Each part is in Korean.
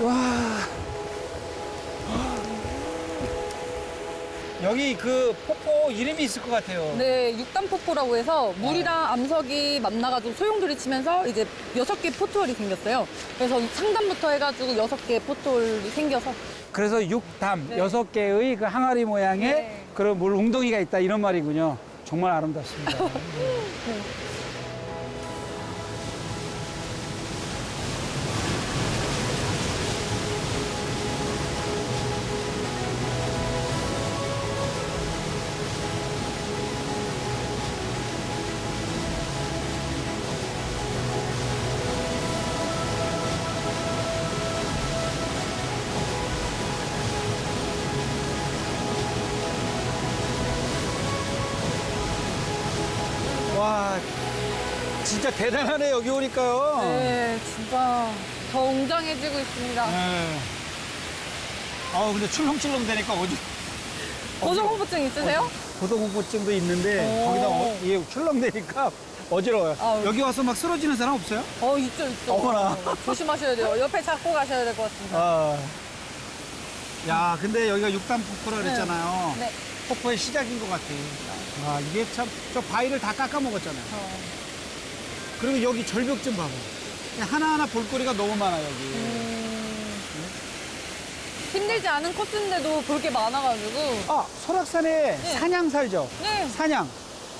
와. 여기 그 폭포 이름이 있을 것 같아요. 네, 육단폭포라고 해서 물이랑 암석이 만나가지고 소용돌이 치면서 이제 여섯 개 포토홀이 생겼어요. 그래서 상단부터 해가지고 여섯 개 포토홀이 생겨서 그래서 육담 네. 여섯 개의 그 항아리 모양의 네. 그런 물 웅덩이가 있다 이런 말이군요. 정말 아름답습니다. 와, 진짜 대단하네 여기 오니까요. 네, 진짜 더 웅장해지고 있습니다. 네. 아 근데 출렁출렁 되니까 어지. 고소공포증 있으세요? 고소공포증도 있는데 오. 거기다 어, 이게 출렁대니까 어지러워요. 아우. 여기 와서 막 쓰러지는 사람 없어요? 어, 있죠, 있죠. 어머나. 어, 조심하셔야 돼요. 옆에 잡고 가셔야 될 것 같습니다. 아. 야, 근데 여기가 육단 폭포라 그랬잖아요. 네. 폭포의 시작인 것 같아. 아, 이게 참, 저 바위를 다 깎아 먹었잖아요. 어. 그리고 여기 절벽 좀 봐봐. 하나하나 볼거리가 너무 많아, 여기. 음, 힘들지 않은 코스인데도 볼 게 많아가지고. 아, 설악산에 네. 사냥 살죠? 네. 사냥.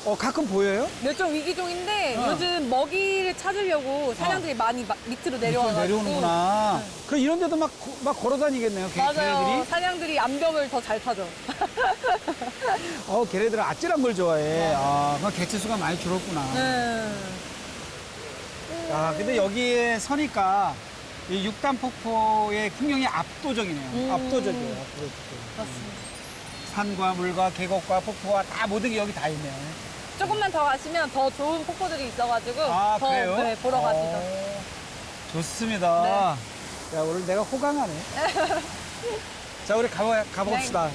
어, 가끔 보여요? 멸종 위기종인데 어. 요즘 먹이를 찾으려고 사냥들이 많이 마- 밑으로 내려와가지고. 내려오는구나. 네. 그럼 이런 데도 막, 고- 막 걸어 다니겠네요, 걔, 맞아요. 걔네들이. 사냥들이 암벽을 더 잘 타죠. 어, 걔네들은 아찔한 걸 좋아해. 아, 그럼 개체수가 많이 줄었구나. 네. 아, 근데 여기에 서니까 이 육단 폭포의 풍경이 압도적이네요. 음. 압도적이에요. 압도적. 맞습니다. 산과 물과 계곡과 폭포와 다 모든 게 여기 다 있네요. 조금만 더 가시면 더 좋은 폭포들이 있어가지고 아, 더 그래요? 네, 보러 가시죠. 어, 좋습니다. 야, 오늘 내가 호강하네. 자, 우리 가보, 가봅시다. 네.